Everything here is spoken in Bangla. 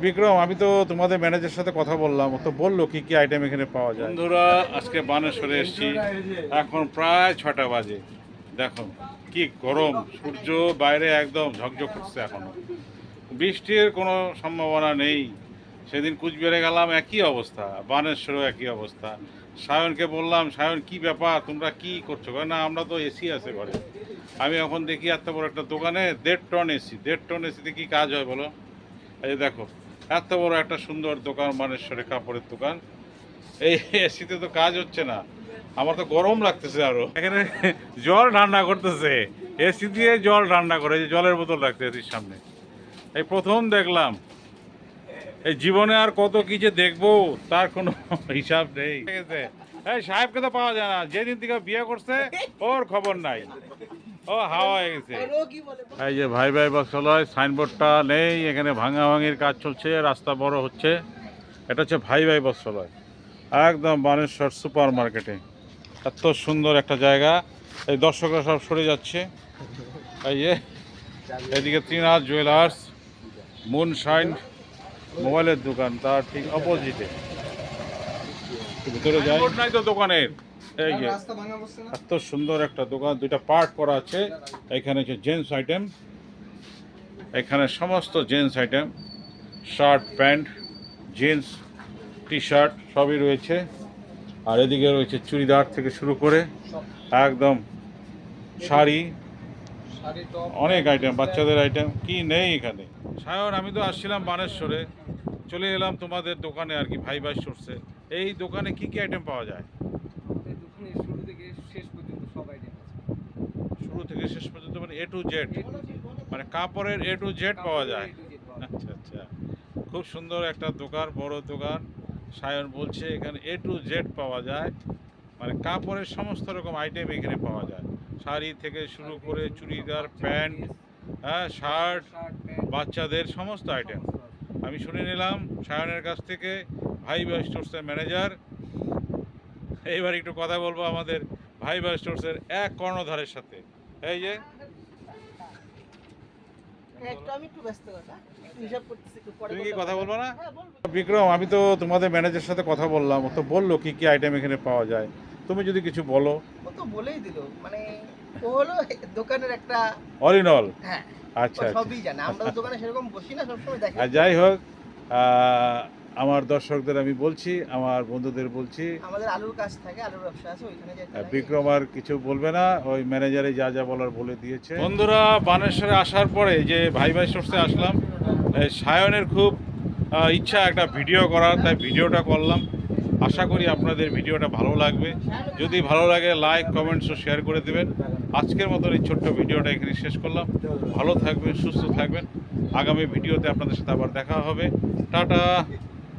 বিক্রম, আমি তো তোমাদের ম্যানেজারের সাথে কথা বললাম। ও তো বলল কি কি আইটেম এখানে পাওয়া যায়। বন্ধুরা, আজকে বানেশ্বরে এসেছি। এখন প্রায় ছটা বাজে। দেখো, কি গরম, সূর্য বাইরে একদম ঝকঝক করছে এখনও। বৃষ্টির কোনো সম্ভাবনা নেই। সেদিন কুচবিহারে গেলাম, একই অবস্থা। বানেশ্বরেও একই অবস্থা। সায়নকে বললাম, সায়ন, কি ব্যাপার? তোমরা কি করছ? না, আমরা তো এসি আছে ঘরে। আমি এখন দেখি এত বড় একটা দোকানে দেড় টন এসি। দেড় টন এসিতে কি কাজ হয় বলো? এই দেখো এত বড় একটা সুন্দর দোকান মানেশ্বরে কাপড়ের দোকান। এই এসিতে তো কাজ হচ্ছে না। আমার তো গরম লাগতেছে আরও। এখানে জল ঠান্ডা করতেছে। এসি দিয়ে জল ঠান্ডা করে জলের বোতল রাখতে এসির সামনে। এই প্রথম দেখলাম। এই জীবনে আর কত কি যে দেখব, তার কোনো হিসাব নেই। সাহেবকে তো পাওয়া যায় না। যেদিন থেকে বিয়ে করছে, ওর খবর নাই। ও হাওয়া হয়ে গেছে। এই যে ভাই ভাই বক্সালয় সাইনবোর্ডটা নেই এখানে ভাঙা ভাঙির কাজ চলছে রাস্তা বড় হচ্ছে। এটা হচ্ছে ভাই ভাই বক্সালয় একদম বানেশ্বর সুপার মার্কেটে এত সুন্দর একটা জায়গা। এই দর্শকরা সব সরে যাচ্ছে। এই যে এদিকে ত্রিনাথ জুয়েলার্স মুন শাইন মোবাইলের দোকান তার ঠিক অপোজিটে। ভিতরে যাই। নাই তো দোকানের। এই যে এত সুন্দর একটা দোকান দুইটা পার্ট করা আছে। এখানে হচ্ছে জেন্টস আইটেম। এখানে সমস্ত gents item shirt pant jeans T shirt সবই রয়েছে। আর এদিকে রয়েছে চুড়িদার থেকে শুরু করে একদম শাড়ি অনেক আইটেম বাচ্চাদের আইটেম। কি নেই এখানে? সায়ন আমি তো আসছিলাম বানেশ্বরে। চলে এলাম তোমাদের দোকানে আর কি ভাই ভাই সোর্সে এই দোকানে কি কি আইটেম পাওয়া যায় আমাদের দোকানে শুরু থেকে শেষ পর্যন্ত সব আইটেম আছে শুরু থেকে শেষ পর্যন্ত মানে এ টু জেড মানে কাপড়ের এ টু জেড পাওয়া যায়। আচ্ছা আচ্ছা। খুব সুন্দর একটা দোকান, বড় দোকান। সায়ন বলছে এখানে এ টু জেড পাওয়া যায়। মানে কাপড়ের সমস্ত রকম আইটেম এখানে পাওয়া যায়। শাড়ি থেকে শুরু করে চুড়িদার, প্যান্ট হ্যাঁ শার্ট শার্ট বাচ্চাদের সমস্ত আইটেম আমি শুনে নিলাম সায়নের কাছ থেকে ভাই ভাই স্টোর্সের ম্যানেজার এইবার একটু কথা বলব আমাদের ভাই ভাই স্টোর্সের এক কর্ণধারের সাথে। এই যে। একটু আমি একটু ব্যস্ত কথা একটু হিসাব করতেছি একটু পরে তুমি কি কথা বলব না? হ্যাঁ বিক্রম আমি তো তোমাদের ম্যানেজারের সাথে কথা বললাম ও তো বলল কি কি আইটেম এখানে পাওয়া যায়। তুমি যদি কিছু বলো। ও তো বলেই দিল মানে ও হলো দোকানের একটা অল ইন অল হ্যাঁ আচ্ছা আচ্ছা। সবই জানে আমরা তো দোকানে সেরকম বসি না সবসময় দেখি। আর যাই হোক আহ, আমার দর্শকদের আমি বলছি আমার বন্ধুদের বলছি। আমাদের আলুর কাজ থাকে আলুর ব্যবসা আছে ওইখানে। বিক্রম আর কিছু বলবে না ওই ম্যানেজারে যা যা বলার বলে দিয়েছে। বন্ধুরা বানেশ্বরে আসার পরে যে ভাই ভাই সোর্সে আসলাম এই সায়নের খুব আহ, ইচ্ছা একটা ভিডিও করার তাই ভিডিওটা করলাম। আশা করি আপনাদের ভিডিওটা ভালো লাগবে। যদি ভালো লাগে লাইক কমেন্টস ও শেয়ার করে দেবেন। আজকের মতন এই ছোট্ট ভিডিওটা এখানে শেষ করলাম। ভালো থাকবেন সুস্থ থাকবেন। আগামী ভিডিওতে আপনাদের সাথে আবার দেখা হবে। টাটা!